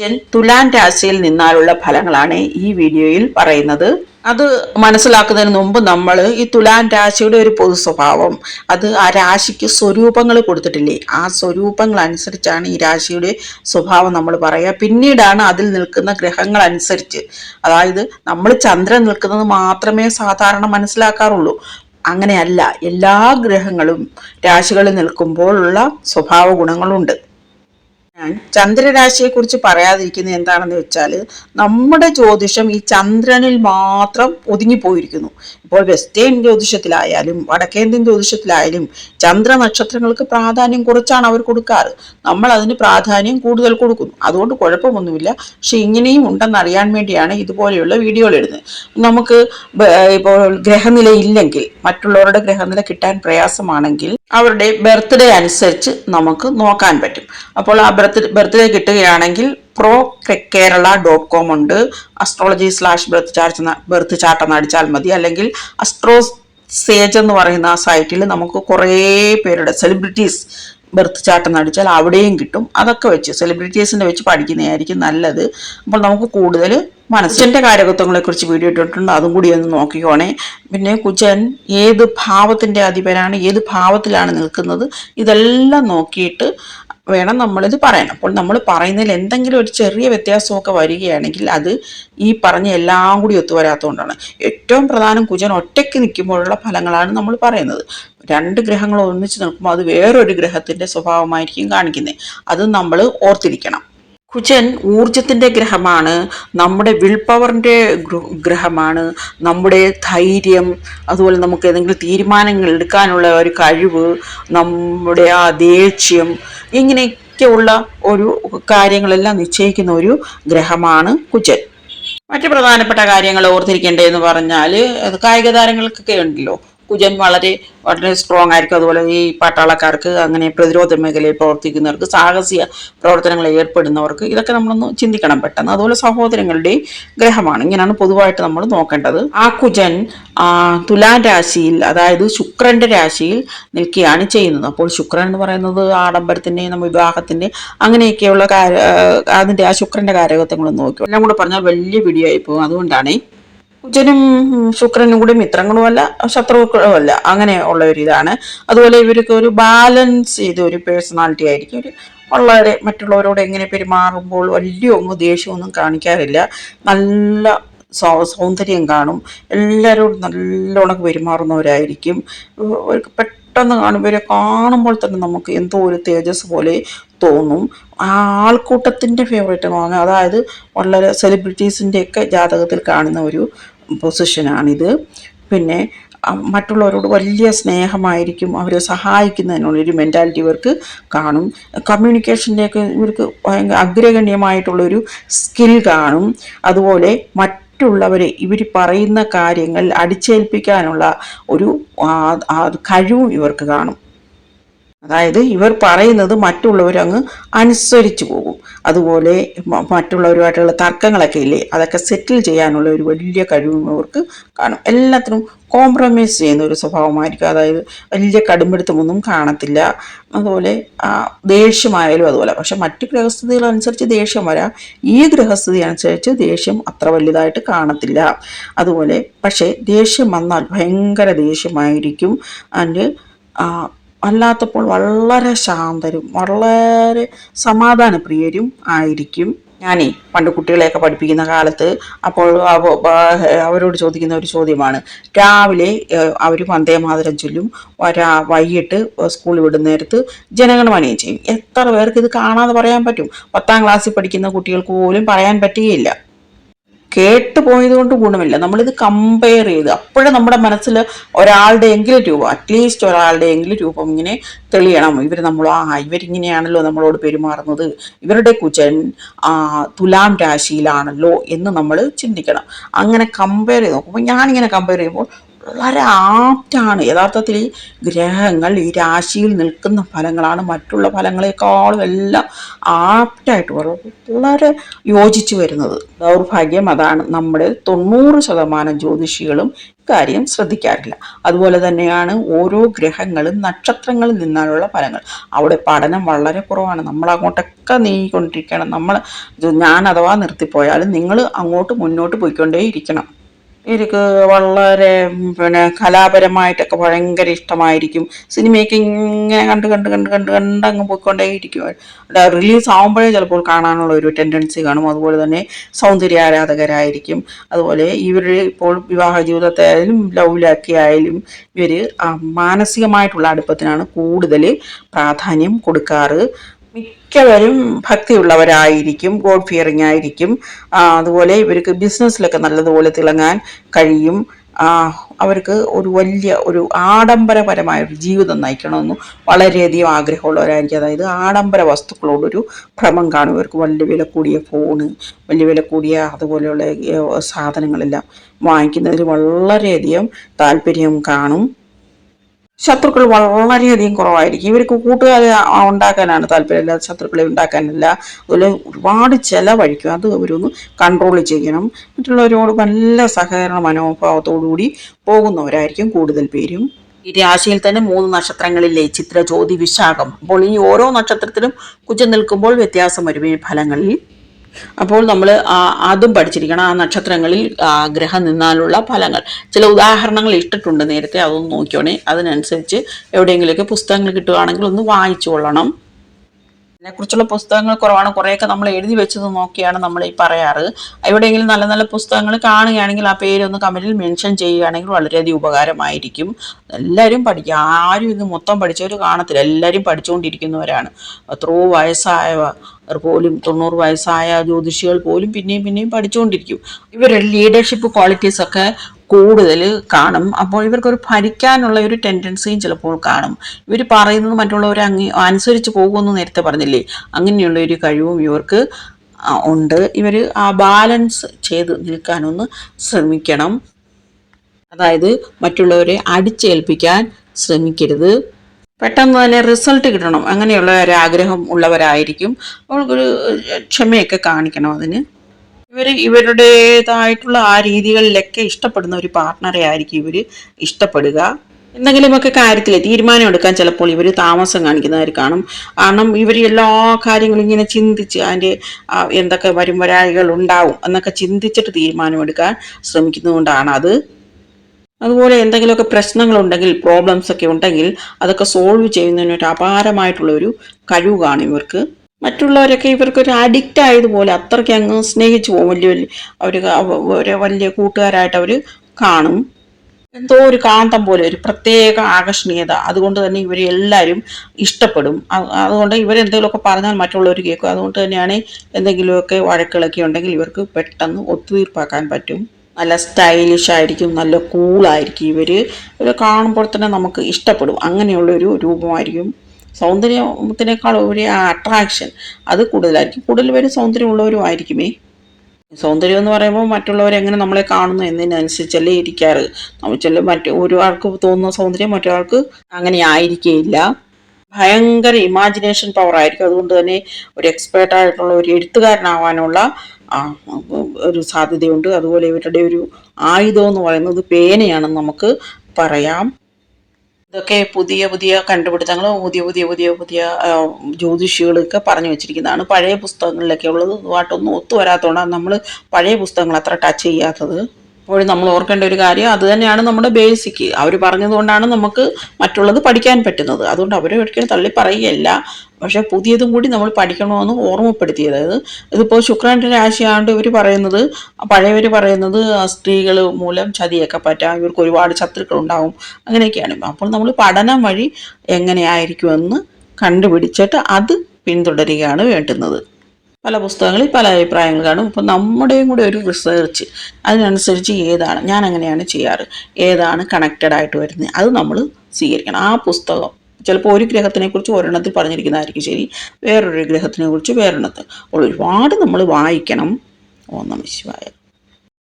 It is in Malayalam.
ജൻ തുലാൻ രാശിയിൽ നിന്നാലുള്ള ഫലങ്ങളാണ് ഈ വീഡിയോയിൽ പറയുന്നത്. അത് മനസ്സിലാക്കുന്നതിന് മുമ്പ് നമ്മൾ ഈ തുലാൻ രാശിയുടെ ഒരു പൊതു സ്വഭാവം അത് ആ രാശിക്ക് സ്വരൂപങ്ങൾ കൊടുത്തിട്ടില്ലേ? ആ സ്വരൂപങ്ങൾ അനുസരിച്ചാണ് ഈ രാശിയുടെ സ്വഭാവം നമ്മൾ പറയുക. പിന്നീടാണ് അതിൽ നിൽക്കുന്ന ഗ്രഹങ്ങൾ അനുസരിച്ച്. അതായത് നമ്മൾ ചന്ദ്രൻ നിൽക്കുന്നത് മാത്രമേ സാധാരണ മനസ്സിലാക്കാറുള്ളൂ. അങ്ങനെയല്ല എല്ലാ ഗ്രഹങ്ങളും രാശികളിൽ നിൽക്കുമ്പോഴുള്ള സ്വഭാവ ഗുണങ്ങളുണ്ട്. ഞാൻ ചന്ദ്രരാശിയെക്കുറിച്ച് പറയാതിരിക്കുന്നത് എന്താണെന്ന് വെച്ചാൽ നമ്മുടെ ജ്യോതിഷം ഈ ചന്ദ്രനിൽ മാത്രം ഒതുങ്ങിപ്പോയിരിക്കുന്നു ഇപ്പോൾ വെസ്റ്റേൺ ജ്യോതിഷത്തിലായാലും വടക്കേന്ത്യൻ ജ്യോതിഷത്തിലായാലും ചന്ദ്ര നക്ഷത്രങ്ങൾക്ക് പ്രാധാന്യം കുറച്ചാണ് അവർ കൊടുക്കാറ്. നമ്മൾ അതിന് പ്രാധാന്യം കൂടുതൽ കൊടുക്കുന്നു. അതുകൊണ്ട് കുഴപ്പമൊന്നുമില്ല. പക്ഷെ ഇങ്ങനെയും ഉണ്ടെന്ന് അറിയാൻ വേണ്ടിയാണ് ഇതുപോലെയുള്ള വീഡിയോകൾ ഇടുന്നത്. നമുക്ക് ഇപ്പോൾ ഗ്രഹനില ഇല്ലെങ്കിൽ മറ്റുള്ളവരുടെ ഗ്രഹനില കിട്ടാൻ പ്രയാസമാണെങ്കിൽ അവരുടെ ബർത്ത്ഡേ അനുസരിച്ച് നമുക്ക് നോക്കാൻ പറ്റും. അപ്പോൾ ആ ബർത്ത് ബർത്ത്ഡേ കിട്ടുകയാണെങ്കിൽ പ്രോ കേരള ഡോട്ട് കോം ഉണ്ട്. Astrology slash birth chart birth chart എന്ന് അടിച്ചാൽ മതി. അല്ലെങ്കിൽ അസ്ട്രോ സേജ് എന്ന് പറയുന്ന ആ സൈറ്റിൽ നമുക്ക് കുറേ പേരുടെ സെലിബ്രിറ്റീസ് ബർത്ത് ചാർട്ട് അടിച്ചാൽ അവിടെയും കിട്ടും. അതൊക്കെ വെച്ച് സെലിബ്രിറ്റീസിന്റെ വെച്ച് പഠിക്കുന്നതായിരിക്കും നല്ലത്. അപ്പോൾ നമുക്ക് കൂടുതൽ മനസ്സിന്റെ കാര്യകത്വങ്ങളെ കുറിച്ച് വീഡിയോ ഇട്ടിട്ടുണ്ട്. അതും കൂടി ഒന്ന് നോക്കിക്കോണേ. പിന്നെ കുജൻ ഏത് ഭാവത്തിന്റെ അധിപനാണ്? ഏത് ഭാവത്തിലാണ് നിൽക്കുന്നത്? ഇതെല്ലാം നോക്കിയിട്ട് വേണം നമ്മളിത് പറയാൻ. അപ്പോൾ നമ്മൾ പറയുന്നതിൽ എന്തെങ്കിലും ഒരു ചെറിയ വ്യത്യാസമൊക്കെ വരികയാണെങ്കിൽ അത് ഈ പറഞ്ഞ എല്ലാം കൂടി ഒത്തുവരാത്തതുകൊണ്ടാണ് ഏറ്റവും പ്രധാനം കുജൻ ഒറ്റയ്ക്ക് നിൽക്കുമ്പോഴുള്ള ഫലങ്ങളാണ് നമ്മൾ പറയുന്നത്. രണ്ട് ഗ്രഹങ്ങൾ ഒന്നിച്ച് നിൽക്കുമ്പോൾ അത് വേറൊരു ഗ്രഹത്തിന്റെ സ്വഭാവമായിരിക്കും കാണിക്കുന്നത്. അത് നമ്മൾ ഓർത്തിരിക്കണം. കുജൻ ഊർജത്തിന്റെ ഗ്രഹമാണ്. നമ്മുടെ വിൽ പവറിന്റെ ഗ്രഹമാണ്. നമ്മുടെ ധൈര്യം അതുപോലെ നമുക്ക് ഏതെങ്കിലും തീരുമാനങ്ങൾ എടുക്കാനുള്ള ഒരു കഴിവ് നമ്മുടെ ആ ദേഷ്യം ഇങ്ങനെയൊക്കെയുള്ള ഒരു കാര്യങ്ങളെല്ലാം നിശ്ചയിക്കുന്ന ഒരു ഗ്രഹമാണ് കുജൻ. മറ്റ് പ്രധാനപ്പെട്ട കാര്യങ്ങൾ ഓർത്തിരിക്കേണ്ടതെന്ന് പറഞ്ഞാൽ കായിക താരങ്ങൾക്കൊക്കെ ഉണ്ടല്ലോ. കുജൻ വളരെ വളരെ സ്ട്രോങ് ആയിരിക്കും. അതുപോലെ ഈ പട്ടാളക്കാർക്ക് അങ്ങനെ പ്രതിരോധ മേഖലയിൽ പ്രവർത്തിക്കുന്നവർക്ക് സാഹസിക പ്രവർത്തനങ്ങളിൽ ഏർപ്പെടുന്നവർക്ക് ഇതൊക്കെ നമ്മളൊന്ന് ചിന്തിക്കണം പെട്ടെന്ന്. അതുപോലെ സഹോദരങ്ങളുടെ ഗ്രഹമാണ്. ഇങ്ങനെയാണ് പൊതുവായിട്ട് നമ്മൾ നോക്കേണ്ടത്. ആ കുജൻ തുലാൻ രാശിയിൽ അതായത് ശുക്രന്റെ രാശിയിൽ നിൽക്കുകയാണ് ചെയ്യുന്നത്. അപ്പോൾ ശുക്രൻ എന്ന് പറയുന്നത് ആഡംബരത്തിന്റെ നമ്മൾ വിവാഹത്തിന്റെ അങ്ങനെയൊക്കെയുള്ള കാര്യ അതിന്റെ ആ ശുക്രന്റെ കാര്യകത്വങ്ങളും നോക്കി. എല്ലാം കൂടെ പറഞ്ഞാൽ വലിയ വീഡിയോ ആയി പോകും. അതുകൊണ്ടാണ് കുജനും ശുക്രനും കൂടി മിത്രങ്ങളുമല്ല ശത്രുക്കളുമല്ല. അങ്ങനെ ഉള്ള ഒരു ഇതാണ്. അതുപോലെ ഇവർക്ക് ഒരു ബാലൻസ് ചെയ്ത ഒരു പേഴ്സണാലിറ്റി ആയിരിക്കും. ഒരു വളരെ മറ്റുള്ളവരോട് എങ്ങനെ പെരുമാറുമ്പോൾ വലിയ ഒന്നും ദേഷ്യമൊന്നും കാണിക്കാറില്ല. നല്ല സൗന്ദര്യം കാണും. എല്ലാവരോടും നല്ലോണം പെരുമാറുന്നവരായിരിക്കും. അവർക്ക് പെട്ടെന്ന് കാണുമ്പോൾ കാണുമ്പോൾ തന്നെ നമുക്ക് എന്തോ ഒരു തേജസ് പോലെ തോന്നും. ആൾക്കൂട്ടത്തിന്റെ ഫേവറേറ്റ് എന്ന് പറഞ്ഞാൽ അതായത് വളരെ സെലിബ്രിറ്റീസിന്റെയൊക്കെ ജാതകത്തിൽ കാണുന്ന ഒരു പൊസിഷനാണിത് പിന്നെ മറ്റുള്ളവരോട് വലിയ സ്നേഹമായിരിക്കും അവരെ സഹായിക്കുന്നതിനുള്ളൊരു മെന്റാലിറ്റി ഇവർക്ക് കാണും. കമ്മ്യൂണിക്കേഷന്റെയൊക്കെ ഇവർക്ക് ഭയങ്കര അഗ്രഗണ്യമായിട്ടുള്ളൊരു സ്കിൽ കാണും. അതുപോലെ മറ്റുള്ളവരെ ഇവർ പറയുന്ന കാര്യങ്ങൾ അടിച്ചേൽപ്പിക്കാനുള്ള ഒരു കഴിവും ഇവർക്ക് കാണും. അതായത് ഇവർ പറയുന്നത് മറ്റുള്ളവരങ്ങ് അനുസരിച്ചു പോകും. അതുപോലെ മറ്റുള്ളവരുമായിട്ടുള്ള തർക്കങ്ങളൊക്കെ ഇല്ലേ? അതൊക്കെ സെറ്റിൽ ചെയ്യാനുള്ള ഒരു വലിയ കഴിവും അവർക്ക് കാണും. എല്ലാത്തിനും കോംപ്രമൈസ് ചെയ്യുന്ന ഒരു സ്വഭാവമായിരിക്കും. അതായത് വലിയ കടുംപിടുത്തമൊന്നും കാണത്തില്ല. അതുപോലെ ദേഷ്യമായാലും അതുപോലെ. പക്ഷെ മറ്റു ഗ്രഹസ്ഥിതികൾ അനുസരിച്ച് ദേഷ്യം വരാം. ഈ ഗ്രഹസ്ഥിതി അനുസരിച്ച് ദേഷ്യം അത്ര വലുതായിട്ട് കാണത്തില്ല. അതുപോലെ പക്ഷേ ദേഷ്യം വന്നാൽ ഭയങ്കര ദേഷ്യമായിരിക്കും. അതിന്റെ അല്ലാത്തപ്പോൾ വളരെ ശാന്തരും വളരെ സമാധാനപ്രിയരും ആയിരിക്കും. ഞാനേ പണ്ട് കുട്ടികളെയൊക്കെ പഠിപ്പിക്കുന്ന കാലത്ത് അപ്പോൾ അവരോട് ചോദിക്കുന്ന ഒരു ചോദ്യമാണ്. രാവിലെ അവർ വന്ദേമാതരം ചൊല്ലും വരാ വൈകിട്ട് സ്കൂളിൽ വിടുന്ന നേരത്ത് ജനഗണമനയും ചെയ്യും. എത്ര പേർക്ക് ഇത് കാണാതെ പറയാൻ പറ്റും? പത്താം ക്ലാസ്സിൽ പഠിക്കുന്ന കുട്ടികൾക്ക് പോലും പറയാൻ പറ്റുകയില്ല. കേട്ട് പോയത് കൊണ്ട് ഗുണമില്ല. നമ്മളിത് കമ്പയർ ചെയ്ത് അപ്പോഴേ നമ്മുടെ മനസ്സിൽ ഒരാളുടെ എങ്കിലും രൂപം അറ്റ്ലീസ്റ്റ് ഒരാളുടെ എങ്കിലും രൂപം ഇങ്ങനെ തെളിയണം. ഇവർ നമ്മൾ ആ ഇവരിങ്ങനെയാണല്ലോ നമ്മളോട് പെരുമാറുന്നത്. ഇവരുടെ കുജൻ ആ, തുലാം രാശിയിലാണല്ലോ എന്ന് നമ്മൾ ചിന്തിക്കണം. അങ്ങനെ കമ്പയർ ചെയ്ത് നോക്കുമ്പോൾ ഞാനിങ്ങനെ കമ്പയർ ചെയ്യുമ്പോൾ വളരെ ആപ്റ്റാണ്. യഥാർത്ഥത്തിൽ ഗ്രഹങ്ങൾ ഈ രാശിയിൽ നിൽക്കുന്ന ഫലങ്ങളാണ്. മറ്റുള്ള ഫലങ്ങളെക്കാളും എല്ലാം ആപ്റ്റായിട്ട് വളരെ യോജിച്ചു വരുന്നത്. ദൗർഭാഗ്യം അതാണ്. നമ്മുടെ തൊണ്ണൂറ് ശതമാനം ജ്യോതിഷികളും കാര്യം ശ്രദ്ധിക്കാറില്ല. അതുപോലെ തന്നെയാണ് ഓരോ ഗ്രഹങ്ങളും നക്ഷത്രങ്ങളിൽ നിന്നാലുള്ള ഫലങ്ങൾ. അവിടെ പഠനം വളരെ കുറവാണ്. നമ്മൾ അങ്ങോട്ടൊക്കെ നീങ്ങിക്കൊണ്ടിരിക്കണം. നമ്മൾ ഞാൻ അഥവാ നിർത്തിപ്പോയാലും നിങ്ങൾ അങ്ങോട്ട് മുന്നോട്ട് പോയിക്കൊണ്ടേ ഇരിക്കണം എനിക്ക് വളരെ പിന്നെ കലാപരമായിട്ടൊക്കെ ഭയങ്കര ഇഷ്ടമായിരിക്കും. സിനിമയൊക്കെ ഇങ്ങനെ കണ്ട് കണ്ട് കണ്ട് കണ്ട് കണ്ട് അങ്ങ് പോയിക്കൊണ്ടേയിരിക്കും. റിലീസ് ആകുമ്പോഴേ ചിലപ്പോൾ കാണാനുള്ള ഒരു ടെൻഡൻസി കാണും. അതുപോലെ തന്നെ സൗന്ദര്യ ആരാധകരായിരിക്കും. അതുപോലെ ഇവർ ഇപ്പോൾ വിവാഹ ജീവിതത്തെ ആയാലും ലവിലൊക്കെ ആയാലും ഇവർ മാനസികമായിട്ടുള്ള അടുപ്പത്തിനാണ് കൂടുതൽ പ്രാധാന്യം കൊടുക്കാറ്. മിക്കവരും ഭക്തിയുള്ളവരായിരിക്കും ഗോഡ് ഫിയറിംഗ് ആയിരിക്കും. അതുപോലെ ഇവർക്ക് ബിസിനസ്സിലൊക്കെ നല്ലതുപോലെ തിളങ്ങാൻ കഴിയും. അവർക്ക് ഒരു വലിയ ഒരു ആഡംബരപരമായ ഒരു ജീവിതം നയിക്കണമെന്ന് വളരെയധികം ആഗ്രഹമുള്ളവരായിരിക്കും. അതായത് ആഡംബര വസ്തുക്കളോടൊരു ഭ്രമം കാണും. ഇവർക്ക് വലിയ വില കൂടിയ ഫോണ് വലിയ വില കൂടിയ അതുപോലെയുള്ള സാധനങ്ങളെല്ലാം വാങ്ങിക്കുന്നതിൽ വളരെയധികം താല്പര്യം കാണും. ശത്രുക്കൾ വളരെയധികം കുറവായിരിക്കും. ഇവർക്ക് കൂട്ടുകാരെ ഉണ്ടാക്കാനാണ് താല്പര്യമില്ല ശത്രുക്കളെ ഉണ്ടാക്കാനില്ല. അതുപോലെ ഒരുപാട് ചിലവഴിക്കും. അത് അവരൊന്ന് കൺട്രോൾ ചെയ്യണം. മറ്റുള്ളവരോട് നല്ല സഹകരണ മനോഭാവത്തോടുകൂടി പോകുന്നവരായിരിക്കും കൂടുതൽ പേരും. ഈ രാശിയിൽ തന്നെ മൂന്ന് നക്ഷത്രങ്ങളിലെ ചിത്ര ജ്യോതി വിശാഖം. അപ്പോൾ ഈ ഓരോ നക്ഷത്രത്തിലും കുജം നിൽക്കുമ്പോൾ വ്യത്യാസം വരുമേ ഫലങ്ങളിൽ അപ്പോൾ നമ്മൾ അതും പഠിച്ചിരിക്കണം. ആ നക്ഷത്രങ്ങളിൽ ഗ്രഹം നിന്നാലുള്ള ഫലങ്ങൾ. ചില ഉദാഹരണങ്ങൾ ഇട്ടിട്ടുണ്ട് നേരത്തെ അതൊന്ന് നോക്കിയോണേ. അതിനനുസരിച്ച് എവിടെയെങ്കിലുമൊക്കെ പുസ്തകങ്ങൾ കിട്ടുകയാണെങ്കിൽ ഒന്ന് വായിച്ചു കൊള്ളണം. ഇതിനെക്കുറിച്ചുള്ള പുസ്തകങ്ങൾ കുറവാണ്. കുറേയൊക്കെ നമ്മൾ എഴുതി വെച്ചത് നോക്കിയാണ് നമ്മൾ ഈ പറയാറ്. എവിടെയെങ്കിലും നല്ല നല്ല പുസ്തകങ്ങൾ കാണുകയാണെങ്കിൽ ആ പേര് ഒന്ന് കമന്റിൽ മെൻഷൻ ചെയ്യുകയാണെങ്കിൽ വളരെയധികം ഉപകാരമായിരിക്കും. എല്ലാവരും പഠിക്കുക. ആരും ഇത് മൊത്തം പഠിച്ചവർ കാണത്തില്ല. എല്ലാവരും പഠിച്ചുകൊണ്ടിരിക്കുന്നവരാണ്. എത്രയോ വയസ്സായവർ പോലും തൊണ്ണൂറ് വയസ്സായ ജ്യോതിഷികൾ പോലും പിന്നെയും പിന്നെയും പഠിച്ചുകൊണ്ടിരിക്കും. ഇവരുടെ ലീഡർഷിപ്പ് ക്വാളിറ്റീസ് ഒക്കെ കൂടുതൽ കാണും. അപ്പോൾ ഇവർക്കൊരു ഭരിക്കാനുള്ള ഒരു ടെൻഡൻസിയും ചിലപ്പോൾ കാണും. ഇവർ പറയുന്നത് മറ്റുള്ളവർ അങ്ങ് അനുസരിച്ച് പോകുമെന്ന് നേരത്തെ പറഞ്ഞില്ലേ? അങ്ങനെയുള്ള ഒരു കഴിവും ഇവർക്ക് ഉണ്ട്. ഇവർ ആ ബാലൻസ് ചെയ്ത് നിൽക്കാനൊന്ന് ശ്രമിക്കണം. അതായത് മറ്റുള്ളവരെ അടിച്ചേൽപ്പിക്കാൻ ശ്രമിക്കരുത്. പെട്ടെന്ന് തന്നെ റിസൾട്ട് കിട്ടണം. അങ്ങനെയുള്ള ഒരു ആഗ്രഹം ഉള്ളവരായിരിക്കും. അവർക്കൊരു ക്ഷമയൊക്കെ കാണിക്കണം അതിന്. ഇവർ ഇവരുടേതായിട്ടുള്ള ആ രീതികളിലൊക്കെ ഇഷ്ടപ്പെടുന്ന ഒരു പാർട്ട്ണറെ ആയിരിക്കും ഇവർ ഇഷ്ടപ്പെടുക. എന്തെങ്കിലുമൊക്കെ കാര്യത്തിൽ തീരുമാനം എടുക്കാൻ ചിലപ്പോൾ ഇവർ താമസം കാണിക്കുന്നവർ കാണും. കാരണം ഇവർ എല്ലാ കാര്യങ്ങളും ഇങ്ങനെ ചിന്തിച്ച് അതിന്റെ എന്തൊക്കെ വരും വരാഴികൾ ഉണ്ടാവും എന്നൊക്കെ ചിന്തിച്ചിട്ട് തീരുമാനമെടുക്കാൻ ശ്രമിക്കുന്നതുകൊണ്ടാണ് അത്. അതുപോലെ എന്തെങ്കിലുമൊക്കെ പ്രശ്നങ്ങളുണ്ടെങ്കിൽ പ്രോബ്ലംസ് ഒക്കെ ഉണ്ടെങ്കിൽ അതൊക്കെ സോൾവ് ചെയ്യുന്നതിനൊരു അപാരമായിട്ടുള്ള ഒരു കഴിവ് കാണും ഇവർക്ക്. മറ്റുള്ളവരൊക്കെ ഇവർക്കൊരു അഡിക്റ്റ് ആയതുപോലെ അത്രയ്ക്ക് അങ്ങ് സ്നേഹിച്ചു പോകും വലിയ വലിയ അവർ ഒരു വലിയ കൂട്ടുകാരായിട്ട് അവർ കാണും. എന്തോ ഒരു കാന്തം പോലെ ഒരു പ്രത്യേക ആകർഷണീയത. അതുകൊണ്ട് തന്നെ ഇവർ എല്ലാവരും ഇഷ്ടപ്പെടും. അതുകൊണ്ട് ഇവരെന്തെങ്കിലുമൊക്കെ പറഞ്ഞാൽ മറ്റുള്ളവർ കേൾക്കും. അതുകൊണ്ട് തന്നെയാണ് എന്തെങ്കിലുമൊക്കെ വഴക്കുകളൊക്കെ ഉണ്ടെങ്കിൽ ഇവർക്ക് പെട്ടെന്ന് ഒത്തുതീർപ്പാക്കാൻ പറ്റും. നല്ല സ്റ്റൈലിഷ് ആയിരിക്കും നല്ല കൂളായിരിക്കും ഇവർ ഇവർ കാണുമ്പോൾ തന്നെ നമുക്ക് ഇഷ്ടപ്പെടും. അങ്ങനെയുള്ളൊരു രൂപമായിരിക്കും സൗന്ദര്യത്തിനേക്കാൾ ഒരു അട്രാക്ഷൻ അത് കൂടുതലായിരിക്കും. കൂടുതൽ പേര് സൗന്ദര്യമുള്ളവരും ആയിരിക്കുമേ സൗന്ദര്യം എന്ന് പറയുമ്പോൾ മറ്റുള്ളവർ എങ്ങനെ നമ്മളെ കാണുന്നു എന്നതിനനുസരിച്ചല്ലേ ഇരിക്കാറ്. നമ്മൾ ചില മറ്റു ഒരാൾക്ക് തോന്നുന്ന സൗന്ദര്യം മറ്റൊരാൾക്ക് അങ്ങനെ ആയിരിക്കുകയില്ല ഭയങ്കര ഇമാജിനേഷൻ പവർ ആയിരിക്കും. അതുകൊണ്ട് തന്നെ ഒരു എക്സ്പേർട്ട് ആയിട്ടുള്ള ഒരു എഴുത്തുകാരനാവാനുള്ള ഒരു സാധ്യതയുണ്ട്. അതുപോലെ ഇവരുടെ ഒരു ആയുധം എന്ന് പറയുന്നത് പേനയാണെന്ന് നമുക്ക് പറയാം. ഇതൊക്കെ പുതിയ പുതിയ കണ്ടുപിടുത്തങ്ങളും പുതിയ പുതിയ പുതിയ പുതിയ ജ്യോതിഷികളൊക്കെ പറഞ്ഞു വെച്ചിരിക്കുന്നതാണ്. പഴയ പുസ്തകങ്ങളിലൊക്കെ ഉള്ളത് ഇതുമായിട്ടൊന്നും ഒത്തു വരാത്തതുകൊണ്ടാണ് നമ്മൾ പഴയ പുസ്തകങ്ങൾ അത്ര ടച്ച് ചെയ്യാത്തത്. അപ്പോഴും നമ്മൾ ഓർക്കേണ്ട ഒരു കാര്യം അത് തന്നെയാണ് നമ്മുടെ ബേസിക് അവർ പറഞ്ഞതുകൊണ്ടാണ് നമുക്ക് മറ്റുള്ളത് പഠിക്കാൻ പറ്റുന്നത്. അതുകൊണ്ട് അവരെ ഒരിക്കലും തള്ളി പറയുകയല്ല. പക്ഷെ പുതിയതും കൂടി നമ്മൾ പഠിക്കണമെന്ന് ഓർമ്മപ്പെടുത്തി. അതായത് ഇതിപ്പോൾ ശുക്രന്റെ രാശിയാണ്ട് ഇവർ പറയുന്നത് പഴയവർ പറയുന്നത് സ്ത്രീകൾ മൂലം ചതിയൊക്കെ പറ്റാം ഇവർക്ക് ഒരുപാട് ശത്രുക്കൾ ഉണ്ടാവും. അങ്ങനെയൊക്കെയാണ്. അപ്പോൾ നമ്മൾ പഠനം വഴി എങ്ങനെയായിരിക്കുമെന്ന് കണ്ടുപിടിച്ചിട്ട് അത് പിന്തുടരുകയാണ് വേണ്ടുന്നത്. പല പുസ്തകങ്ങളിൽ പല അഭിപ്രായങ്ങൾ കാണും. അപ്പോൾ നമ്മുടെയും കൂടെ ഒരു റിസർച്ച് അതിനനുസരിച്ച് ഏതാണ് ഞാൻ അങ്ങനെയാണ് ചെയ്യാറ് ഏതാണ് കണക്റ്റഡ് ആയിട്ട് വരുന്നത് അത് നമ്മൾ സ്വീകരിക്കണം. ആ പുസ്തകം ചിലപ്പോൾ ഒരു ഗ്രഹത്തിനെക്കുറിച്ച് ഒരെണ്ണത്തിൽ പറഞ്ഞിരിക്കുന്നതായിരിക്കും ശരി വേറൊരു ഗ്രഹത്തിനെ കുറിച്ച് വേറൊരെണ്ണത്തിൽ. അപ്പോൾ ഒരുപാട് നമ്മൾ വായിക്കണം. ഓ നമ ശിവായ.